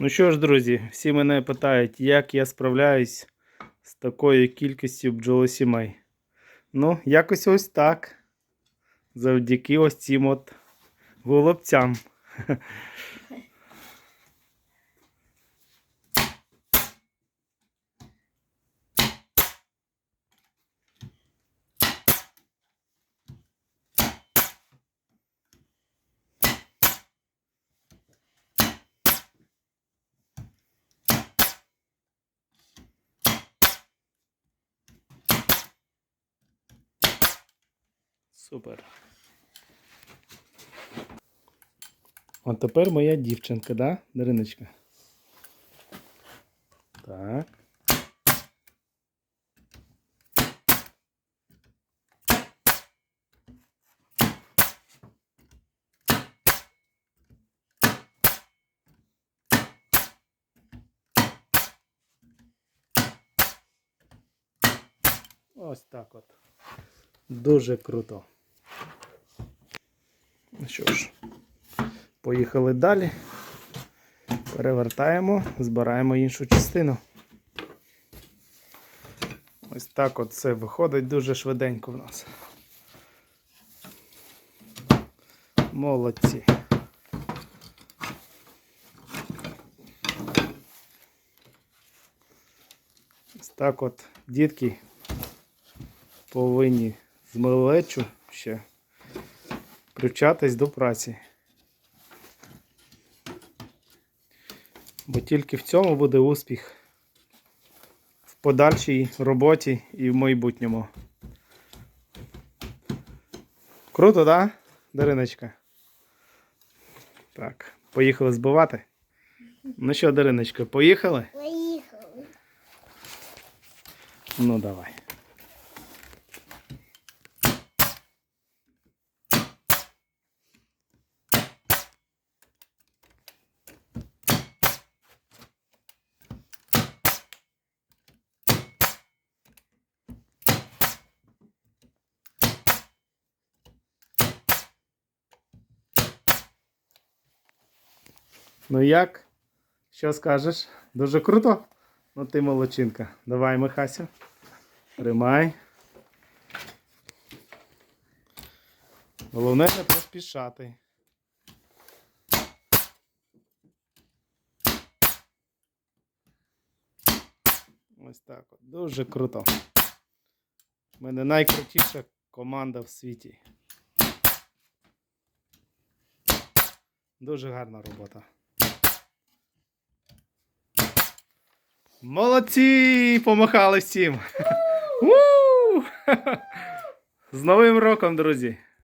Ну що ж, друзі, всі мене питають, як я справляюсь з такою кількістю бджолосімей. Ну, якось ось так. Завдяки ось цим от голубцям. Супер. От тепер моя дівчинка, да, Дариночка? Так. Ось так от. Дуже круто. Що ж, поїхали далі. Перевертаємо, збираємо іншу частину. Ось так от це виходить дуже швиденько в нас. Молодці. Ось так от дітки повинні з малечу ще включатись до праці. Бо тільки в цьому буде успіх в подальшій роботі і в майбутньому. Круто, да, Дариночка? Так, поїхали збивати. Ну що, Дариночка, поїхали? Поїхали. Ну давай. Ну як? Що скажеш? Дуже круто? Ну ти молодчинка. Давай, Михасю. Тримай. Головне не поспішати. Ось так от. Дуже круто. У мене найкрутіша команда в світі. Дуже гарна робота. Молодці! Помахали всім! З Новим роком, друзі!